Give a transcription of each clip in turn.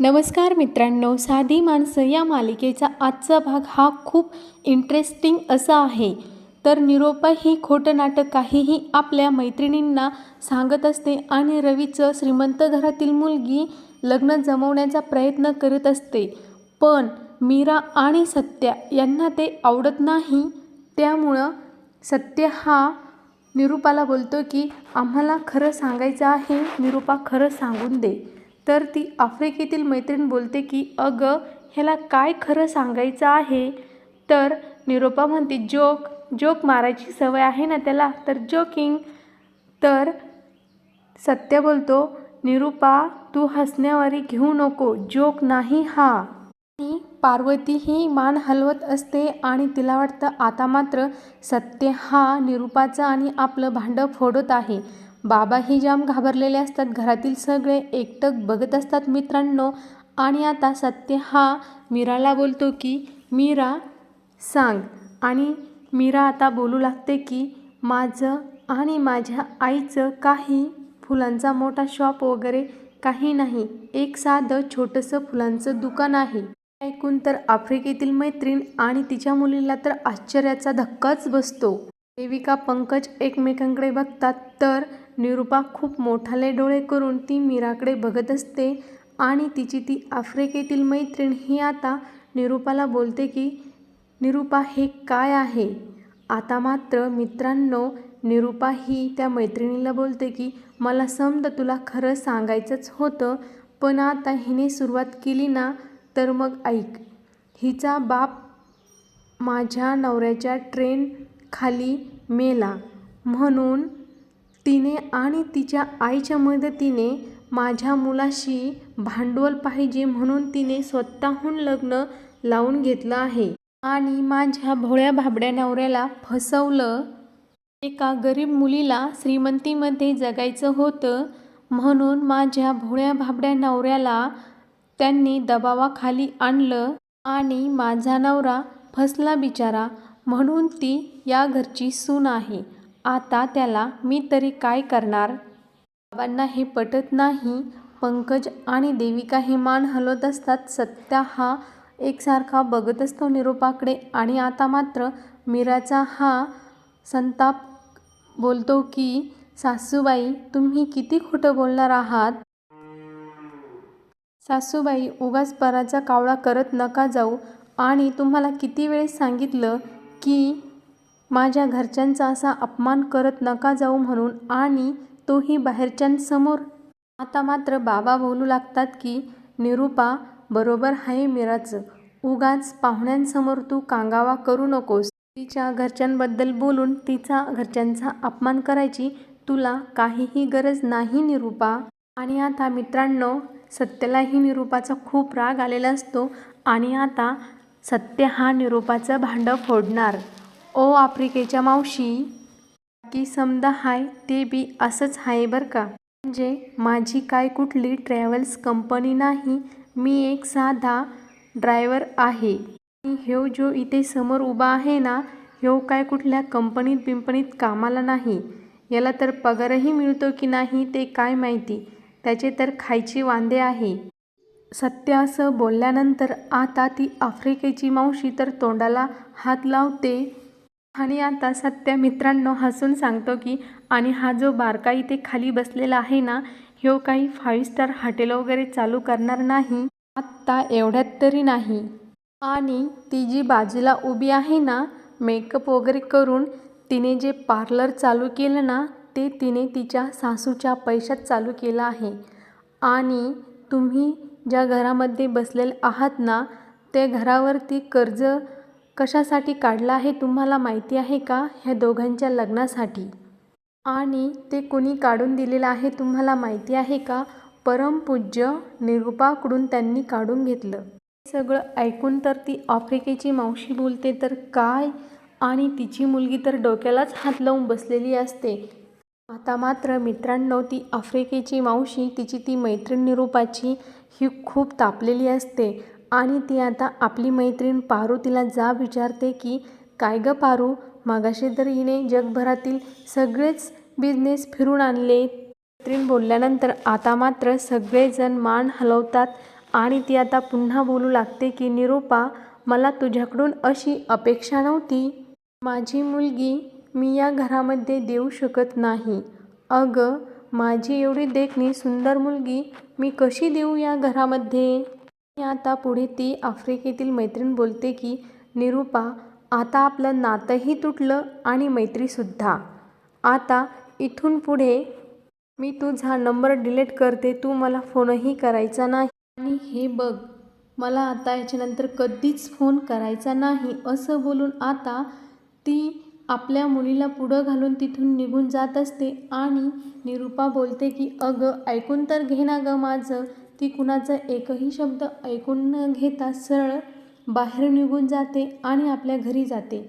नमस्कार मित्रांनो साधी माणसं या मालिकेचा आजचा भाग हा खूप इंटरेस्टिंग असा आहे. तर निरोपा ही खोटं नाटक काहीही आपल्या मैत्रिणींना सांगत असते आणि रवीचं श्रीमंत घरातील मुलगी लग्न जमवण्याचा प्रयत्न करत असते. पण मीरा आणि सत्या यांना ते आवडत नाही. त्यामुळं सत्य हा निरूपाला बोलतो की आम्हाला खरं सांगायचं आहे निरूपा खरं सांगून दे. तर ती आफ्रिकेतील मैत्रीण बोलते की अगं ह्याला काय खरं सांगायचं आहे? तर निरूपा म्हणते जोक जोक मारायची सवय आहे ना त्याला? तर जोकिंग. तर सत्य बोलतो निरूपा तू हसण्यावारी घेऊ नको जोक नाही हा. आणि पार्वती ही मान हलवत असते आणि तिला वाटतं आता मात्र सत्य हा निरूपाचं आणि आपलं भांडं फोडत आहे. बाबाही जाम घाबरलेले असतात. घरातील सगळे एकटक बघत असतात मित्रांनो. आणि आता सत्य हा मीराला बोलतो की मीरा सांग. आणि मीरा आता बोलू लागते की माझं आणि माझ्या आईचं काही फुलांचा मोठा शॉप वगैरे काही नाही. एक साधं छोटंसं फुलांचं दुकान आहे. ऐकून तर आफ्रिकेतील मैत्रीण आणि तिच्या मुलीला तर आश्चर्याचा धक्काच बसतो. देविका पंकज एकमेकांकडे बघतात तर निरूपा खूप मोठाले डोळे करून ती मीराकडे बघत असते आणि तिची ती आफ्रिकेतील मैत्रीण ही आता निरूपाला बोलते की निरूपा हे काय आहे? आता मात्र मित्रांनो निरूपा ही त्या मैत्रिणीला बोलते की मला समजा तुला खरं सांगायचंच होतं पण आता हिने सुरुवात केली ना तर मग ऐक. हिचा बाप माझ्या नवऱ्याच्या ट्रेन खाली मेला. म्हणून तिने आणि तिच्या आईच्या मदतीने माझ्या मुलाशी भांडवल पाहिजे म्हणून तिने स्वतःहून लग्न लावून घेतलं आहे. आणि माझ्या भोळ्या भाबड्या नवऱ्याला फसवलं. एका गरीब मुलीला श्रीमंतीमध्ये जगायचं होतं म्हणून माझ्या भोळ्या भाबड्या नवऱ्याला त्यांनी दबावाखाली आणलं आणि माझा नवरा फसला बिचारा म्हणून ती या घरची सून आहे. आता त्याला मी तरी काय करणार? बाबांना हे पटत नाही. पंकज आणि देविका हे मान हलवत असतात. सत्या हा एकसारखा बघत असतो निरोपाकडे. आणि आता मात्र मीराचा हा संताप बोलतो की सासूबाई तुम्ही किती खोटं बोलणार आहात? सासूबाई उगाच पराचा कावळा करत नका जाऊ. आणि तुम्हाला किती वेळेस सांगितलं की माझ्या घरच्यांचा असा अपमान करत नका जाऊ म्हणून आणि तोही बाहेरच्यांसमोर. आता मात्र बाबा बोलू लागतात की निरूपा बरोबर आहे मीराचं उगाच पाहुण्यांसमोर तू कांगावा करू नकोस. तिच्या घरच्यांबद्दल बोलून तिचा घरच्यांचा अपमान करायची तुला काहीही गरज नाही निरूपा. आणि आता मित्रांनो सत्यालाही निरूपाचा खूप राग आलेला असतो आणि आता सत्य हा निरूपाचं भांडं फोडणार. ओ आफ्रिकेच्या मावशी की समजा हाय ते बी असंच आहे बरं का? म्हणजे माझी काय कुठली ट्रॅव्हल्स कंपनी नाही मी एक साधा ड्रायव्हर आहे. ह्यो जो इथे समोर उभा आहे ना ह्यो काय कुठल्या कंपनीत बिंपणीत कामाला नाही. याला तर पगारही मिळतो की नाही ते काय माहिती. त्याचे तर खायचे वांदे आहे. सत्य असं बोलल्यानंतर आता ती आफ्रिकेची मावशी तर तोंडाला हात लावते आणि आता सत्य मित्रांनो हसून सांगतो की आणि हा जो बारका इथे खाली बसलेला आहे ना ह्यो काही फाईव्ह स्टार हॉटेल वगैरे चालू करणार नाही. आत्ता एवढ्यात तरी नाही. आणि ती जी बाजूला उभी आहे ना मेकअप वगैरे करून तिने जे पार्लर चालू केलं ना ते तिने तिच्या सासूच्या पैशात चालू केलं आहे. आणि तुम्ही ज्या घरामध्ये बसलेले आहात ना त्या घरावरती कर्ज कशासाठी काढलं आहे तुम्हाला माहिती आहे का? ह्या दोघांच्या लग्नासाठी. आणि ते कोणी काढून दिलेलं आहे तुम्हाला माहिती आहे का? परमपूज्य निरूपाकडून त्यांनी काढून घेतलं. सगळं ऐकून तर ती आफ्रिकेची मावशी बोलते तर काय? आणि तिची मुलगी तर डोक्यालाच हात लावून बसलेली असते. आता मात्र मित्रांनो ती आफ्रिकेची मावशी तिची ती मैत्रीण निरूपाची ही खूप तापलेली असते. आणि ती आता आपली मैत्रीण पारू तिला जा विचारते की काय गं पारू? मागाशी तर हिने जगभरातील सगळेच बिझनेस फिरून आणले. मैत्रीण बोलल्यानंतर आता मात्र सगळेजण मान हलवतात आणि ती आता पुन्हा बोलू लागते की निरूपा मला तुझ्याकडून अशी अपेक्षा नव्हती. माझी मुलगी मी या घरामध्ये देऊ शकत नाही. अगं माझी एवढी देखणी सुंदर मुलगी मी कशी देऊ या घरामध्ये? आणि आता पुढे ती आफ्रिकेतील मैत्रीण बोलते की निरूपा आता आपलं नातंही तुटलं आणि मैत्रीसुद्धा. आता इथून पुढे मी तुझा नंबर डिलीट करते तू मला फोनही करायचा नाही. आणि हे बघ मला आता याच्यानंतर कधीच फोन करायचा नाही असं बोलून आता ती आपल्या मुलीला पुढं घालून तिथून निघून जात असते आणि निरूपा बोलते की अगं ऐकून तर घे ना गं माझं ती कुणाचा एकही शब्द ऐकून न घेता सरळ बाहेर निघून जाते आणि आपल्या घरी जाते.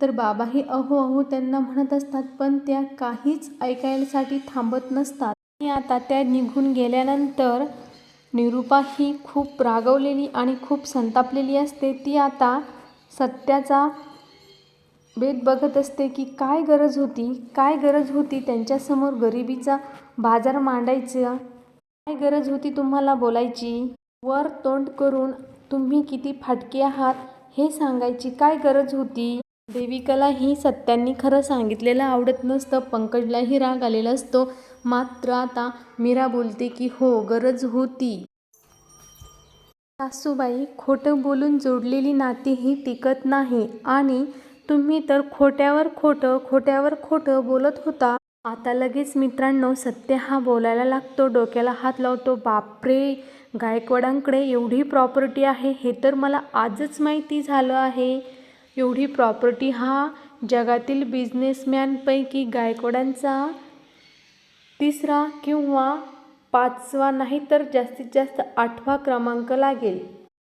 तर बाबाही अहो अहो त्यांना म्हणत असतात पण त्या काहीच ऐकायसाठी थांबत नसतात. आणि आता त्या निघून गेल्यानंतर निरूपा ही खूप रागवलेली आणि खूप संतापलेली असते. ती आता सत्याचा बेत बघत असते की काय गरज होती काय गरज होती त्यांच्यासमोर गरिबीचा बाजार मांडायचा काय गरज होती तुम्हाला बोलायची? वर तोंड करून तुम्ही किती फाटके आहात हे सांगायची काय गरज होती? देविकाला ही सत्यांनी खरं सांगितलेलं आवडत नसतं. पंकजलाही राग आलेला असतो. मात्र आता मीरा बोलते की हो गरज होती. सासूबाई खोटं बोलून जोडलेली नाती ही टिकत नाही. आणि तुम्ही तर खोट्यावर खोटं खोट्यावर खोटं बोलत होता. आता लगेच मित्रांनो सत्य हा बोलायला लागतो. डोक्याला हात लावतो. बापरे! गायकवाडांकडे एवढी प्रॉपर्टी आहे हे तर मला आजच माहिती झालं आहे. एवढी प्रॉपर्टी हा जगातील बिझनेसमॅनपैकी गायकवाडांचा तिसरा किंवा पाचवा नाही तर जास्तीत जास्त आठवा क्रमांक लागेल.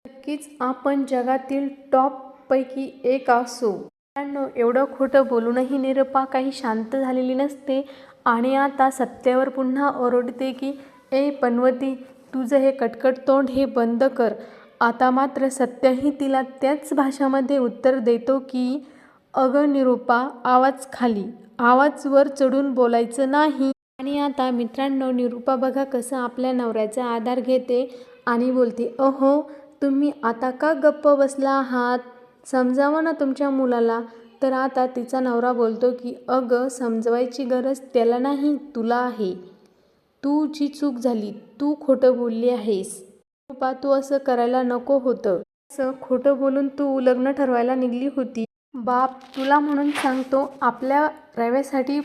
नक्कीच आपण जगातील टॉपपैकी एक असू. मित्रांनो एवढं खोटं बोलूनही निरपा काही शांत झालेली नसते आणि आता सत्यावर पुन्हा ओरडते की ए पनवती तुझं हे कटकट तोंड हे बंद कर. आता मात्र सत्यही तिला त्याच भाषामध्ये उत्तर देतो की अगं निरूपा आवाज खाली. आवाज वर चढून बोलायचं नाही. आणि आता मित्रांनो निरूपा बघा कसं आपल्या नवऱ्याचा आधार घेते आणि बोलते अहो तुम्ही आता का गप्प बसला आहात? समजावं ना तुमच्या मुलाला. तर आता तिचा नवरा बोलतो की अगं समजवायची गरज त्याला नाही तुला आहे. तू जी चूक झाली तू खोटं बोलली आहेस. निरूपा तू असं करायला नको होतं. असं खोटं बोलून तू लग्न ठरवायला निघली होती. बाप तुला म्हणून सांगतो आपल्या रव्यासाठी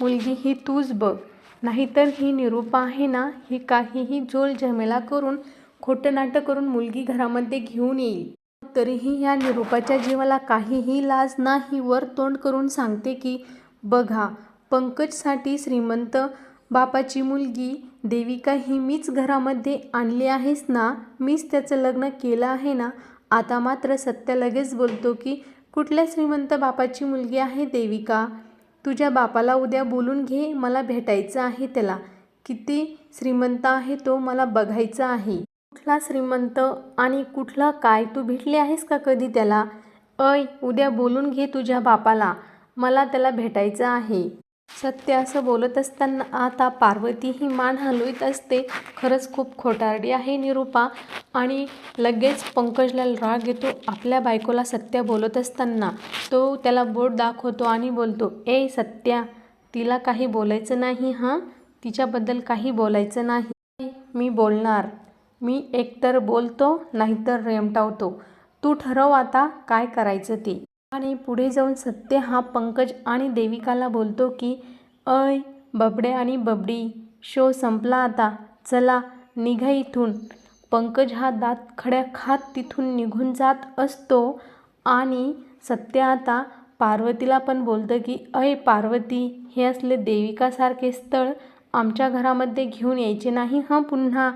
मुलगी ही तूच बघ. नाहीतर ही निरूपा आहे ना ही काहीही झोल झमेला करून खोटं नाटक करून मुलगी घरामध्ये घेऊन येईल. तरीही ह्या निरूपाच्या जीवाला काहीही लाज नाही. वर तोंड करून सांगते की बघा पंकजसाठी श्रीमंत बापाची मुलगी देविका ही मीच घरामध्ये आणली आहेस ना? मीच त्याचं लग्न केलं आहे ना? आता मात्र सत्य लगेच बोलतो की कुठल्या श्रीमंत बापाची मुलगी आहे देविका? तुझ्या बापाला उद्या बोलून घे मला भेटायचं आहे त्याला. किती श्रीमंत आहे तो मला बघायचा आहे. कुठला श्रीमंत आणि कुठला काय? तू भेटली आहेस का कधी त्याला? अय उद्या बोलून घे तुझ्या बापाला. मला त्याला भेटायचं आहे. सत्य असं बोलत असताना आता पार्वती ही मान हलवीत असते. खरंच खूप खोटारडी आहे निरूपा. आणि लगेच पंकजला राग येतो आपल्या बायकोला सत्य बोलत असताना. तो त्याला बोट दाखवतो आणि बोलतो ए सत्या तिला काही बोलायचं नाही हां? तिच्याबद्दल काही बोलायचं नाही. मी बोलणार. मी एकतर बोलतो नाहीतर रेमटावतो. तू ठरव आता काय करायचं ते. आणि पुढे जाऊन सत्य हा पंकज आणि देविकाला बोलतो की अय बबडे आणि बबडी शो संपला आता. चला निघा इथून. पंकज हा दात खड्या खात तिथून निघून जात असतो आणि सत्य आता पार्वतीला पण बोलतं की अय पार्वती हे असले देविकासारखे स्थळ आमच्या घरामध्ये घेऊन यायचे नाही हां पुन्हा?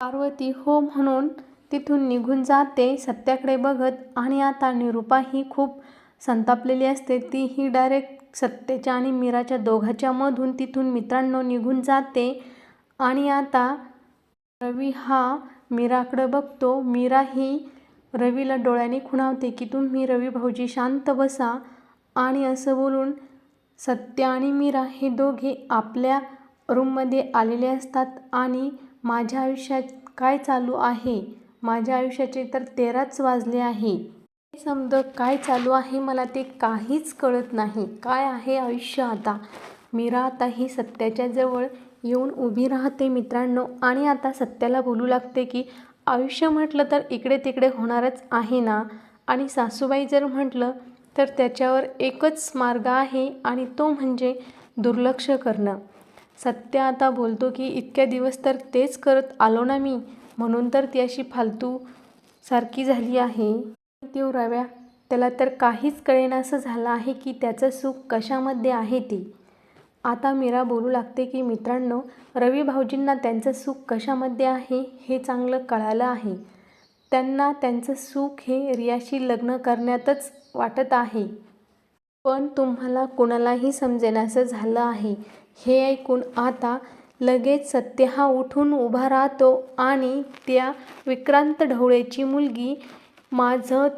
पार्वती हो म्हणून तिथून निघून जाते सत्याकडे बघत. आणि आता निरूपा ही खूप संतापलेली असते. ती ही डायरेक्ट सत्याच्या आणि मीराच्या दोघाच्या मधून तिथून मित्रांनो निघून जाते. आणि आता रवी हा मीराकडं बघतो. मीरा ही रवीला डोळ्याने खुणावते की तुम्ही रवी भाऊजी शांत बसा. आणि असं बोलून सत्य आणि मीरा हे दोघे आपल्या रूममध्ये आलेले असतात. आणि माझ्या आयुष्यात काय चालू आहे? माझ्या आयुष्याचे तर तेराच वाजले आहे. हे काय चालू आहे मला ते काहीच कळत नाही. काय आहे आयुष्य आता? मीरा आता ही सत्याच्या जवळ येऊन उभी राहते मित्रांनो. आणि आता सत्याला बोलू लागते की आयुष्य म्हटलं तर इकडे तिकडे होणारच आहे ना? आणि सासूबाई जर म्हटलं तर त्याच्यावर एकच मार्ग आहे आणि तो म्हणजे दुर्लक्ष करणं. सत्य आता बोलतो की इतक्या दिवस तर तेच करत आलो ना मी. म्हणून तर ती अशी फालतू सारखी झाली आहे. देव रव्या त्याला तर काहीच कळेनासं झालं आहे की त्याचं सुख कशामध्ये आहे ते. आता मीरा बोलू लागते की मित्रांनो रवी भाऊजींना त्यांचं सुख कशामध्ये आहे हे चांगलं कळालं आहे. त्यांना त्यांचं सुख हे रियाशी लग्न करण्यातच वाटत आहे. पण तुम्हाला कोणालाही समजेनासं झालं आहे. हे ऐकून आता लगेच सत्य हा उठून उभा राहतो आणि त्या विक्रांत ढवळेची मुलगी माझं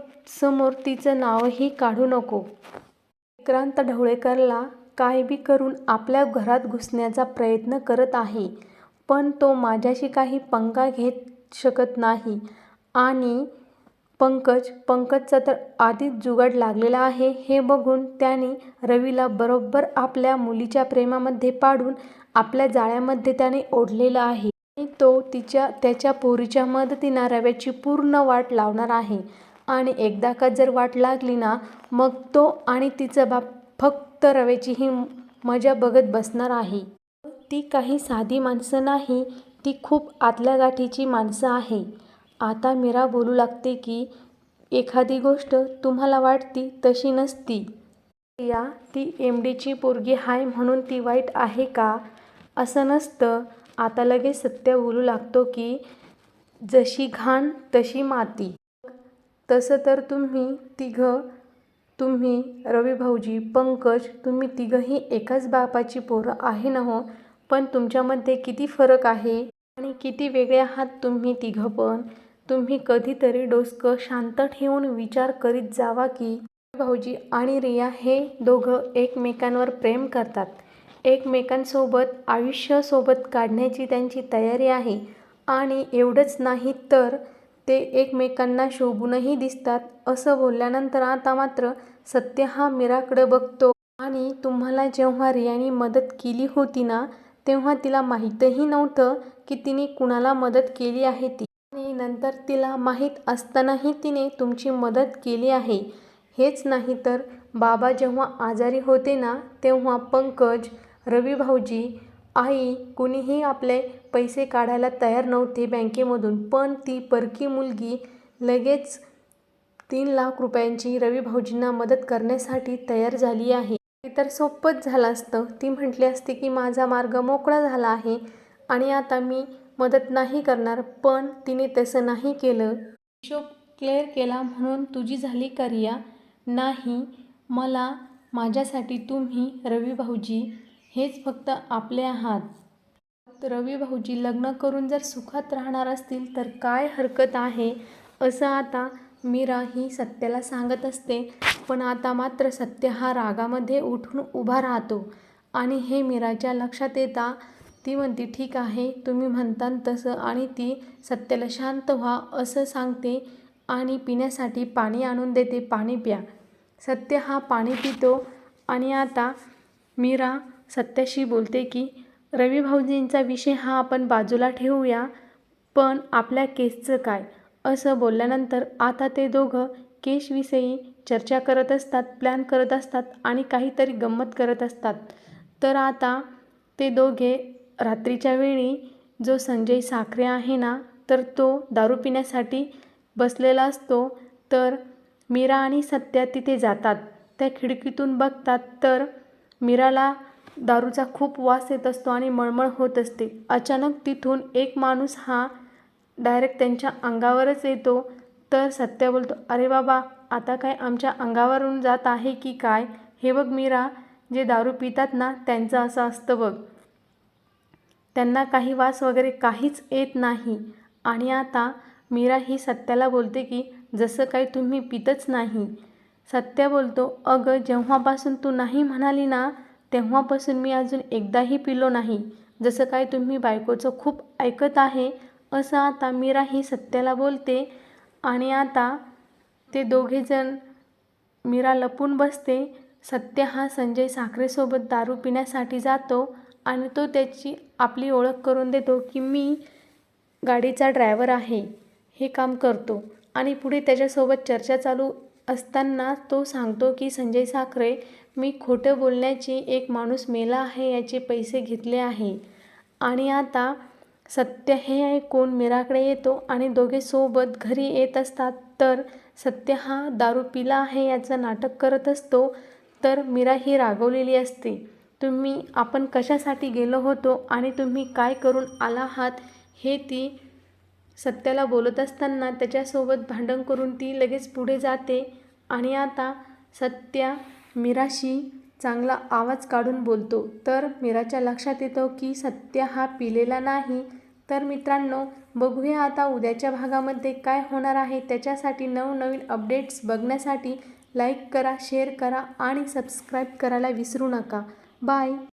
समोर तिचं नावही काढू नको. विक्रांत ढवळेकरला काय बी करून आपल्या घरात घुसण्याचा प्रयत्न करत आहे पण तो माझ्याशी काही पंगा घेत शकत नाही आणि पंकज पंकजचा तर आधीच जुगाड लागलेला आहे. हे बघून त्याने रवीला बरोबर आपल्या मुलीच्या प्रेमामध्ये पाडून आपल्या जाळ्यामध्ये त्याने ओढलेलं आहे. आणि तो तिच्या त्याच्या पोरीच्या मदतीनं रव्याची पूर्ण वाट लावणार आहे. आणि एकदा का जर वाट लागली ना मग तो आणि तिचं बाप फक्त रव्याची ही मजा बघत बसणार आहे. ती काही साधी माणसं नाही ती खूप आतल्या गाठीची माणसं आहे. आता मीरा बोलू लागते की एखादी गोष्ट तुम्हाला वाटती तशी नसती. या ती एम डीची पोरगी हाय म्हणून ती वाईट आहे का? असं नसतं. आता लगेच सत्य बोलू लागतो की जशी घाण तशी माती. तसं तर तुम्ही तिघं तुम्ही रवी भाऊजी पंकज तुम्ही तिघंही एकाच बापाची पोरं आहे ना हो? पण तुमच्यामध्ये किती फरक आहे? आणि किती वेगळे आहात तुम्ही तिघं पण? तुम्ही कधीतरी डोसकं शांत ठेवून विचार करीत जावा की भाऊजी आणि रिया हे दोघं एकमेकांवर प्रेम करतात. एकमेकांसोबत आयुष्य सोबत काढण्याची त्यांची तयारी आहे. आणि एवढंच नाही तर ते एकमेकांना शोभूनही दिसतात. असं बोलल्यानंतर आता मात्र सत्य हा मीराकडे बघतो. आणि तुम्हाला जेव्हा रियाने मदत केली होती ना तेव्हा तिला माहीतही नव्हतं की तिने कुणाला मदत केली आहे ती. नंतर तिला माहीत असतानाही तिने तुमची मदत केली आहे. हेच नाही तर बाबा जेव्हा आजारी होते ना तेव्हा पंकज रवी भाऊजी आई कुणीही आपले पैसे काढायला तयार नव्हते बँकेमधून पण ती परकी मुलगी लगेच तीन लाख रुपयांची रवी भाऊजींना मदत करण्यासाठी तयार झाली आहे. ते तर सोपंच झालं असतं. ती म्हटली असती की माझा मार्ग मोकळा झाला आहे आणि आता मी मदत नाही करणार पण तिने तसं नाही केलं. हिशोब क्लिअर केला म्हणून तुझी झाली करिया. नाही मला माझ्यासाठी तुम्ही रवी भाऊजी हेच फक्त आपले आहात. रवी भाऊजी लग्न करून जर सुखात राहणार असतील तर काय हरकत आहे? असं आता मीरा ही सत्याला सांगत असते पण आता मात्र सत्य हा रागामध्ये उठून उभा राहतो. आणि हे मीराच्या लक्षात येता ती म्हणते ठीक आहे तुम्ही म्हणता तसं आणि ती सत्याला शांत व्हा असं सांगते आणि पिण्यासाठी पाणी आणून देते पाणी प्या. सत्य हा पाणी पितो आणि आता मीरा सत्याशी बोलते की रवी भाऊजींचा विषय हा आपण बाजूला ठेवूया पण आपल्या केसचं काय? असं बोलल्यानंतर आता ते दोघं केसविषयी चर्चा करत असतात प्लॅन करत असतात आणि काहीतरी गंमत करत असतात. तर आता ते दोघे रात्रीच्या वेळी जो संजय साखरे आहे ना तर तो दारू पिण्यासाठी बसलेला असतो. तर मीरा आणि सत्या तिथे जातात. त्या खिडकीतून बघतात तर मीराला दारूचा खूप वास येत असतो आणि मळमळ होत असते. अचानक तिथून एक माणूस हा डायरेक्ट त्यांच्या अंगावरच येतो. तर सत्या बोलतो अरे बाबा आता काय आमच्या अंगावरून जात आहे की काय? हे बघ मीरा जे दारू पितात ना त्यांचं असं असतं बघ. त्यांना काही वास वगैरे काहीच येत नाही. आणि आता मीरा ही सत्याला बोलते की जसं काही तुम्ही पितच नाही. सत्या बोलतो अगं जेव्हापासून तू नाही म्हणाली ना तेव्हापासून मी अजून एकदाही पिलो नाही. जसं काय तुम्ही बायकोचं खूप ऐकत आहे असं आता मीरा ही सत्याला बोलते. आणि आता ते दोघेजण मीरा लपून बसते. सत्य हा संजय साखरेसोबत दारू पिण्यासाठी जातो. आणि तो त्याची आपली ओळख करून देतो की मी गाडीचा ड्रायव्हर आहे हे काम करतो. आणि पुढे त्याच्यासोबत चर्चा चालू असताना तो सांगतो की संजय साखरे मी खोटं बोलण्याची एक माणूस मेला आहे याचे पैसे घेतले आहे. आणि आता सत्य हे ऐकून मीराकडे येतो आणि दोघे सोबत घरी येत असतात तर सत्य हा दारू पिला आहे याचं नाटक करत असतो तर मीरा ही रागवलेली असते. तुम्ही आपण कशासाठी गेलो होतो आणि तुम्ही काय करून आला आहात हे ती सत्याला बोलत असताना त्याच्यासोबत भांडण करून ती लगेच पुढे जाते. आणि आता सत्या मीराशी चांगला आवाज काढून बोलतो. तर मीराच्या लक्षात येतो की सत्य हा पिलेला नाही. तर मित्रांनो बघूया आता उद्याच्या भागामध्ये काय होणार आहे. त्याच्यासाठी नवनवीन अपडेट्स बघण्यासाठी लाईक करा शेअर करा आणि सबस्क्राईब करायला विसरू नका. Bye.